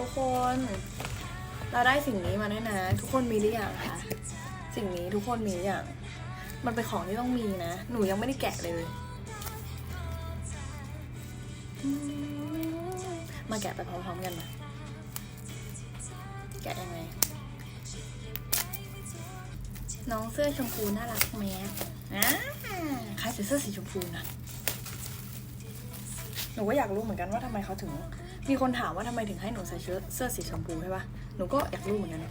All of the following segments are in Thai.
ทุกคน เราได้สิ่งนี้มาด้วยนะ ทุกคนมีหรือยังคะสิ่งนี้ทุกคนมีหรือยังมันเป็นของที่ต้องมีนะ หนูยังไม่ได้แกะเลยมมาแกะไปพร้อมๆกันนะแกะยังไง น้องเสื้อชมพูน่ารักแมสอ่าใครใส่เสื้อสีชมพูนะหนูก็อยากรู้เหมือนกันว่าทำไมเขาถึง มีคนถามว่าทำไมถึงให้หนูใส่เสื้อสีชมพูใช่ปะหนูก็อยากรู้เหมือนกัน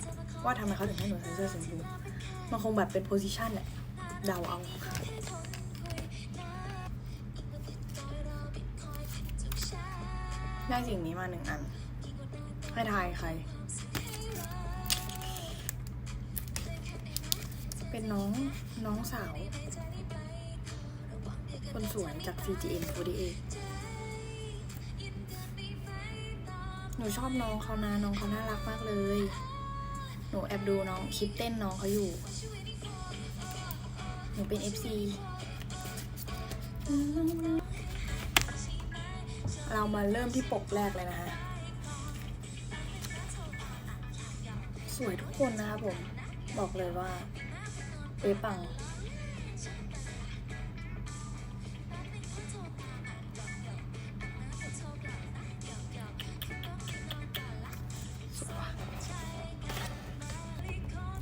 ว่าทำไมเขาถึงให้หนูใส่เสื้อสีชมพูมันคงแบบเป็นโพสิชันแหละเดาเอาได้สิ่งนี้มาหนึ่งอัน ให้ทายใคร เป็นน้องน้องสาว คนสวยจาก CGN48 นูชอบน้องเขานะน้องเขาน่ารักมากเลย หนูแอบดูน้องคลิปเต้นน้องเขาอยู่ หนูเป็น FC เรามาเริ่มที่ปกแรกเลยนะคะ สวยทุกคนนะคะผม บอกเลยว่าเป๊ปัง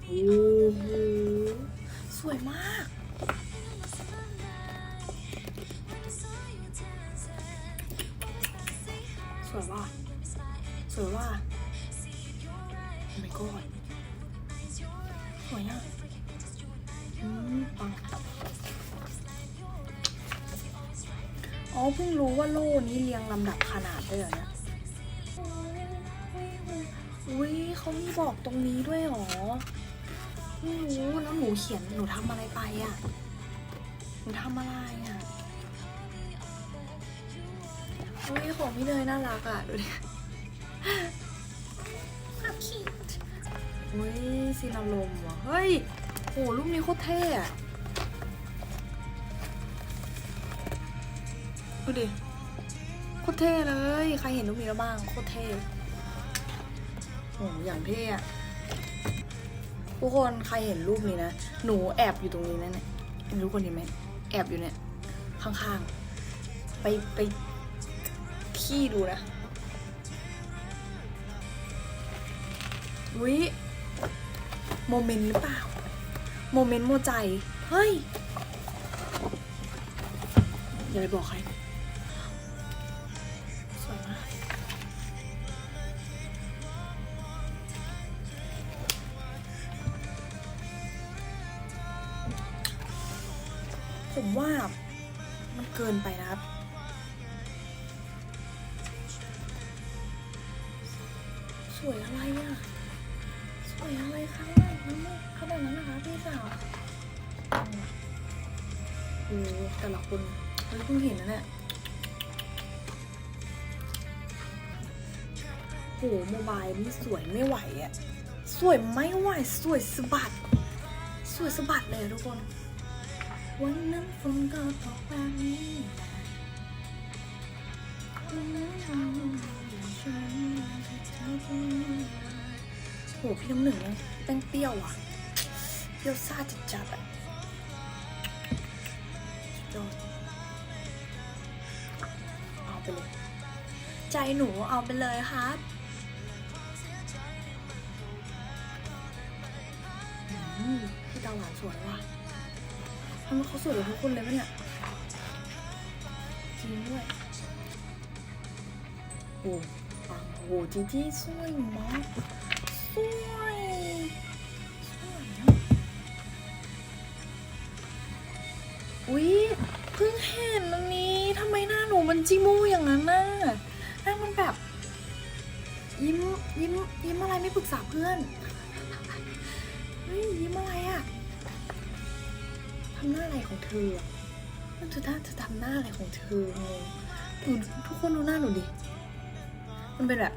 สวยมาก สวยว่ะสวยว่ะ Oh my god สวยอะอืมปังอ๋อเพิ่งรู้ว่าโล่นี้เรียงลำดับขนาดด้วยเหรอเนี่ยอุ้ยเขามีบอกตรงนี้ด้วยเหรอ ไม่รู้แล้วหนูเขียนหนูทำอะไรไปอะ หนูทำอะไรอะอุ้ยของพี่เนยน่ารักอะ ดูดิอุ้ยซีนอารมณ์ว่ะ เฮ้ยโหรูปนี้โคตรเท่อะดูดิโคตรเท่เลย ใครเห็นรูปนี้แล้วบ้าง โคตรเท่โหอย่างเท่อะ ทุกคนใครเห็นรูปนี้นะ หนูแอบอยู่ตรงนี้นะเนี่ยเห็นรูปคนนี้ไหมแอบอยู่เนี่ย ข้างๆ ไปไปขี้ดูนะอุ้ยโมเมนต์หรือเปล่า โมเมนต์โมใจ เฮ้ย อย่าไปบอกใคร ว่ามันเกินไปนะครับ สวยอะไรอะ สวยอะไรคะนั่นขนาดนั้นนะคะพี่สาวโอ้แต่ละคนเฮ้ยเพิ่งเห็นนะเนี่ยโหโมบายนี่สวยไม่ไหวอะ่ะ สวยไม่ไหว สวยสะบัด สวยสะบัดเลยทุกคน วันนั้นฝนก็ตกแบบนี้วันนั้นเราอยู่ฉันที่เธอพูดโหพี่น้ำหนึ่งเนี่ยแป้งเปรี้ยวอะ เปรี้ยวซ่าจัดจัดอะสุดเอาไปเลย ใจหนูเอาไปเลยครับอืมพี่ตาหวานสวยว่ะ ทำไมเขาสวยกว่าทุกคนเลยปะเนี่ยจริงด้วยโอ้ปังโอ้จีจี้สวยมากสวยสวยอะอุ๊ยเพิ่งเห็นอันนี้ทำไมหน้าหนูมันจิมูอย่างนั้นน่ะหน้ามันแบบ ยิ้มยิ้มยิ้มอะไรไม่ปรึกษาเพื่อนเฮ้ยยิ้มอะไรอะ ทำหน้าอะไรของเธออะเธอท่าเธอทำหน้าอะไรของเธองงดูทุกคนดูหน้าหนูดิ มันเป็นแบบ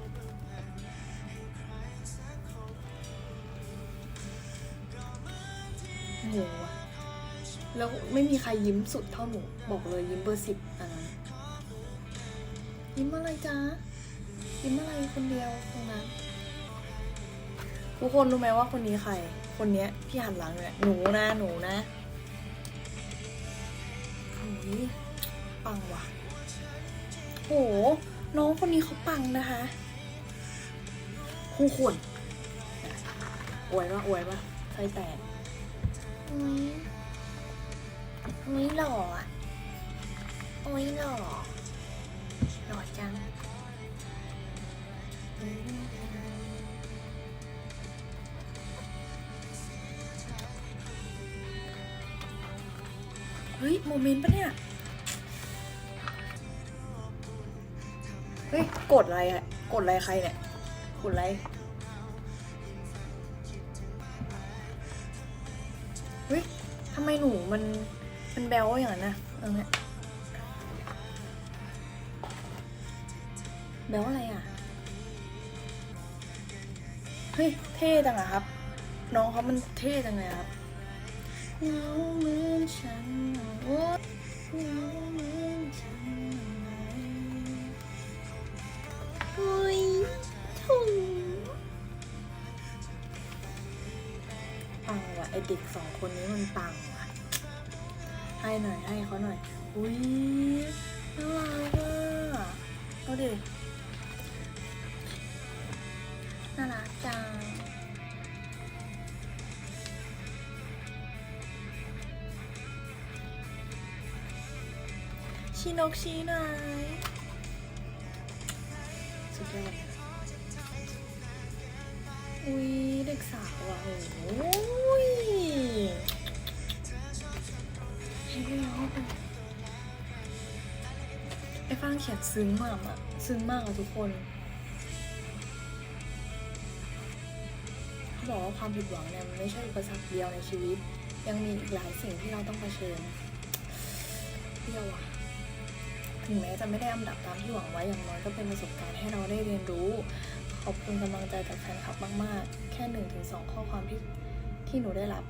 โอ้โหแล้วไม่มีใครยิ้มสุดเท่าหนู บอกเลยยิ้มเบอร์สิบอันนั้นยิ้มอะไรจ๊ะ ยิ้มอะไรคนเดียวตรงนั้น ทุกคนรู้ไหมว่าคนนี้ใคร คนเนี้ยที่หันหลังเนี่ยหนูนะหนูนะ ปังว่ะโห น้องคนนี้เขาปังนะคะคู่ขนอวยปะอวยปะไฟแตกอุ้ยอุ้ยหล่ออะอุ้ยหล่อหล่อจัง โมเมนต์ปะเนี่ย เฮ้ยกดอะไรอะกดอะไรใครเนี่ย กดอะไร เฮ้ยทำไมหนูมันมันแบลอย่างนั้นนะเออเนี่ยแบลอะไรอะ เฮ้ย เท่จังอะครับ น้องเขามันเท่จังเลยอะครับ เหงาเหมือนฉันโอ้เหงาเหมือนฉันไหมอุ้ยถุงปังว่ะไอเด็กสองคนนี้มันปังว่ะ ให้หน่อยให้เขาหน่อย อุ้ยน่ารักอะเอาเดิน่ ชีนกชีนายสุดยอดอุ้ยเด็กสาวอะโอ้ยให้ไปแล้วไปไอ้ฟางเขียนซึ้งมากอะซึ้งมากอะทุกคนเขาบอกว่าความผิดหวังเนี่ยมันไม่ใช่อุปสรรคเดียวในชีวิต ยังมีอีกหลายสิ่งที่เราต้องเผชิญเที่ยวอะ ถึงแม้จะไม่ได้อันดับตามที่หวังไว้อย่างน้อยก็เป็นประสบการณ์ให้เราได้เรียนรู้ ขอบคุณกำลังใจจากแฟนคลับมาก ๆ แค่หนึ่งถึงสองข้อความที่ที่หนูได้รับ